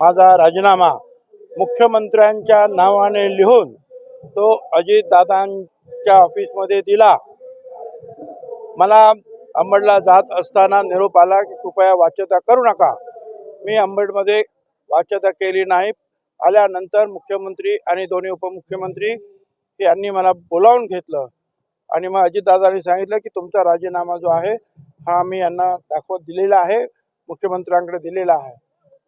माझा राजीनामा मुख्यमंत्र्यांच्या नावाने लिहून तो अजितदादांच्या ऑफिसमध्ये दिला. मला अंबडला जात असताना निरोप आला की कृपया वाच्यता करू नका. मी अंबडमध्ये वाच्यता केली नाही. आल्यानंतर मुख्यमंत्री आणि दोन्ही उपमुख्यमंत्री यांनी मला बोलावून घेतलं आणि मग अजितदादांनी सांगितलं की तुमचा राजीनामा जो आहे हा मी यांना दाखवत दिलेला आहे मुख्यमंत्र्यांकडे दिलेला आहे.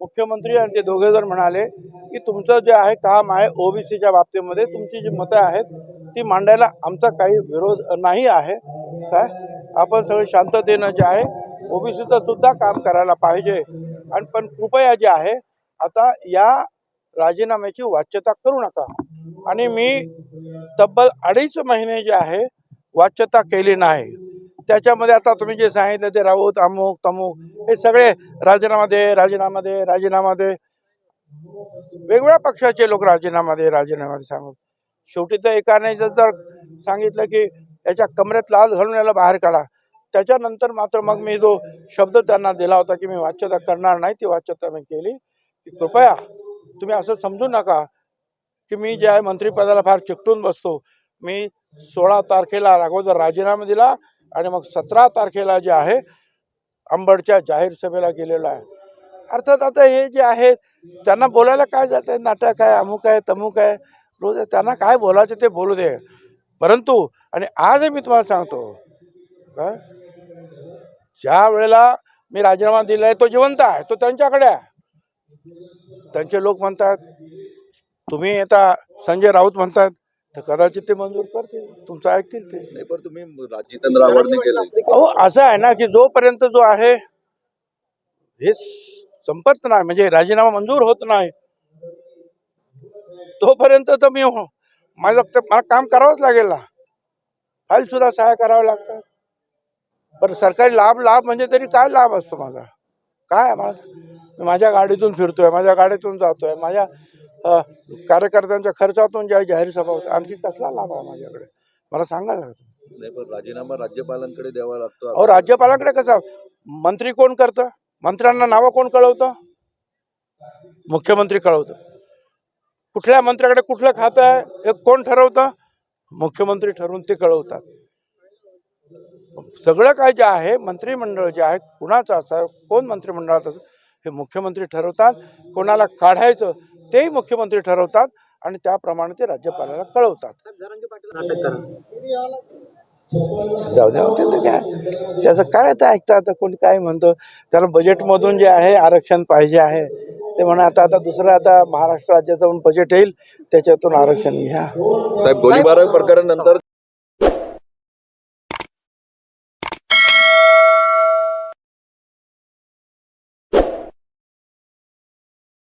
मुख्यमंत्री आणि ते दोघे जण म्हणाले की तुमचं जे आहे काम आहे ओबीसीच्या बाबतीमध्ये तुमची जी मतं आहेत ती मांडायला आमचा काही विरोध नाही आहे. काय? आपण सगळे शांततेनं जे आहे ओबीसीचं सुद्धा काम करायला पाहिजे. आणि पण कृपया जे आहे आता या राजीनाम्याची वाच्यता करू नका. आणि मी तब्बल अडीच महिने जे आहे वाच्यता केली नाही. त्याच्यामध्ये आता तुम्ही जे सांगितलं ते राऊत अमुक तमुक हे सगळे राजीनामा दे राजीनामा दे राजीनामा दे वेगवेगळ्या पक्षाचे लोक राजीनामा दे राजीनामा दे सांगू शेवटी तर एकाने जर जर सांगितलं की याच्या कमरेत लाल घालून याला बाहेर काढा. त्याच्यानंतर मात्र मग मी जो शब्द त्यांना दिला होता की मी वाच्यता करणार नाही ती वाच्यता मी केली. की कृपया तुम्ही असं समजू नका की मी ज्या मंत्रिपदाला फार चिकटून बसतो. मी सोळा तारखेला अगोदर राजीनामा दिला आणि मग सतरा तारखेला जे आहे अंबडच्या जाहीर सभेला गेलेलो आहे. अर्थात आता हे जे आहे त्यांना बोलायला काय जात? आहे नाटक आहे अमुक आहे तमुक आहे. रोज त्यांना काय बोलायचं ते बोलू दे. परंतु आणि आजही मी तुम्हाला सांगतो का ज्या वेळेला मी राजीनामा दिला आहे तो जिवंत आहे तो त्यांच्याकडे आहे. त्यांचे लोक म्हणतात तुम्ही आता संजय राऊत म्हणतात तर कदाचित ते मंजूर करतील. तुमचं ऐकतील ते. नाही पण तुम्ही जितेंद्र आव्हाडने केलं अहो असं आहे ना की जोपर्यंत जो आहे हे संपत नाही म्हणजे राजीनामा मंजूर होत नाही तोपर्यंत तर मी हो- माझं तर मला काम करावंच लागेल ना. फाईल सुद्धा सहाय्य करावं लागतात. बरं सरकारी लाभ लाभ म्हणजे तरी काय लाभ असतो माझा? काय आहे माझा? मी माझ्या गाडीतून फिरतोय माझ्या गाडीतून जातोय माझ्या अ, कार्यकर्त्यांच्या खर्चातून ज्या जाहीर सभा होत्या आणखी कसला लाभ आहे माझ्याकडे? मला सांगायला लागतं नाही पण राजीनामा राज्यपालांकडे द्यावा लागतो. अहो राज्यपालांकडे कसं? मंत्री कोण करतं? मंत्र्यांना नावं कोण कळवतं? मुख्यमंत्री कळवतं. कुठल्या मंत्र्याकडे कुठलं खातं आहे? हे कोण ठरवतं? मुख्यमंत्री ठरवून ते कळवतात. सगळं काय जे आहे मंत्रिमंडळ जे आहे कुणाचं असं कोण मंत्रिमंडळात असं हे मुख्यमंत्री ठरवतात. कोणाला काढायचं तेही मुख्यमंत्री ठरवतात. आणि त्याप्रमाणे ते राज्यपालाला कळवतात. जाऊ द्या काय त्याचं काय आता ऐकतं आता कोणी काय म्हणतं? त्याला बजेटमधून जे आहे आरक्षण पाहिजे आहे. ते म्हणा आता आता दुसरं आता महाराष्ट्र राज्याचं बजेट येईल त्याच्यातून आरक्षण घ्या. साहेब गोळीबार प्रकरणानंतर